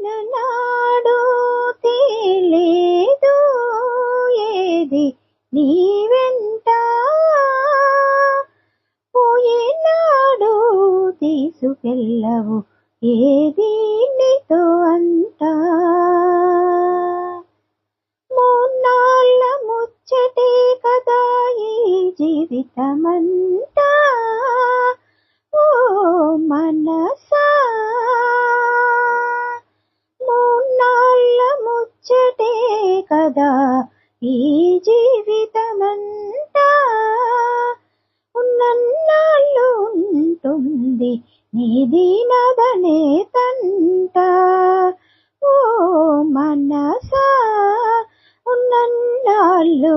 చిన్ననాడు తేలేదు ఏది నీ వెంట. పోయేనాడు తీసుకెళ్ళవు ఏది నీతో అంటా మూన్నాళ్ళ ముచ్చటే కదా ఈ జీవితమంతా. కదా ఈ జీవితమంతా ఉన్నన్నాళ్ళు ఉంటుంది నీది నదనే తంట. ఓ మనసా ఉన్నన్నాళ్ళు